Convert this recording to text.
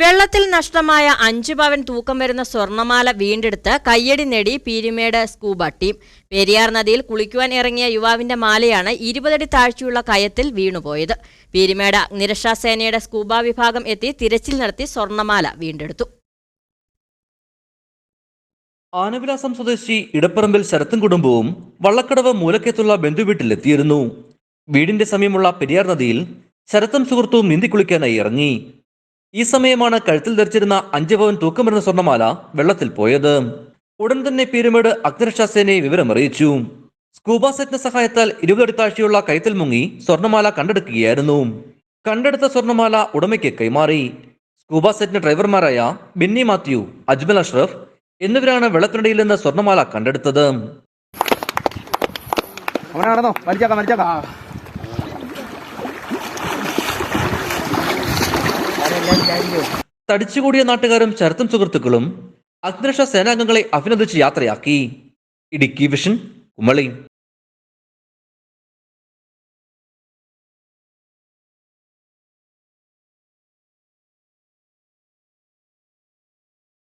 വെള്ളത്തിൽ നഷ്ടമായ അഞ്ച് പവൻ തൂക്കം വരുന്ന സ്വർണമാല വീണ്ടെടുത്ത് കയ്യടി നേടി പീരിമേട് സ്കൂബ ടീം. പെരിയാർ നദിയിൽ കുളിക്കുവാൻ ഇറങ്ങിയ യുവാവിന്റെ മാലയാണ് ഇരുപതടി താഴ്ചയുള്ള കയത്തിൽ വീണുപോയത്. പീരിമേട് അഗ്നിരക്ഷാ സേനയുടെ സ്കൂബ വിഭാഗം എത്തി തിരച്ചിൽ നടത്തി സ്വർണമാല വീണ്ടെടുത്തു. ആനവിലാസം സ്വദേശി ഇടപ്പറമ്പിൽ ശരത്തും കുടുംബവും വള്ളക്കടവ് മൂലക്കത്തുള്ള ബന്ധുവീട്ടിലെത്തിയിരുന്നു വീടിന്റെ സമയമുള്ള പെരിയാർ നദിയിൽ ശരത്തും സുഹൃത്തും നീന്തി കുളിക്കാനായി ഇറങ്ങി. ഈ സമയമാണ് കഴുത്തിൽ ധരിച്ചിരുന്ന അഞ്ച് പവൻ തൂക്കം വരുന്ന സ്വർണമാല വെള്ളത്തിൽ പോയത്. ഉടൻ തന്നെ പീരുമേട് അഗ്നിരക്ഷാ സേനയെ വിവരമറിയിച്ചു. സ്കൂബ സെറ്റിന്റെ സഹായത്താൽ ഇരുപതടി താഴ്ചയുള്ള കയത്തിൽ മുങ്ങി സ്വർണമാല കണ്ടെടുക്കുകയായിരുന്നു. കണ്ടെടുത്ത സ്വർണമാല ഉടമയ്ക്ക് കൈമാറി. സ്കൂബ സെറ്റിന്റെ ഡ്രൈവർമാരായ ബിന്നി മാത്യു അജ്മൽ അഷ്റഫ് എന്നിവരാണ് വെള്ളത്തിനടിയിൽ നിന്ന് സ്വർണമാല കണ്ടെടുത്തത്. അവനാണോ നടന്നോ വലിച്ചേക്കാം വലിച്ചേക്കാം. തടിച്ചുകൂടിയ നാട്ടുകാരും ശരത്തും സുഹൃത്തുക്കളും അഗ്നിരക്ഷാ സേനാംഗങ്ങളെ അഭിനന്ദിച്ച് യാത്രയാക്കി. ഇടുക്കി വിഷൻ കുമളി.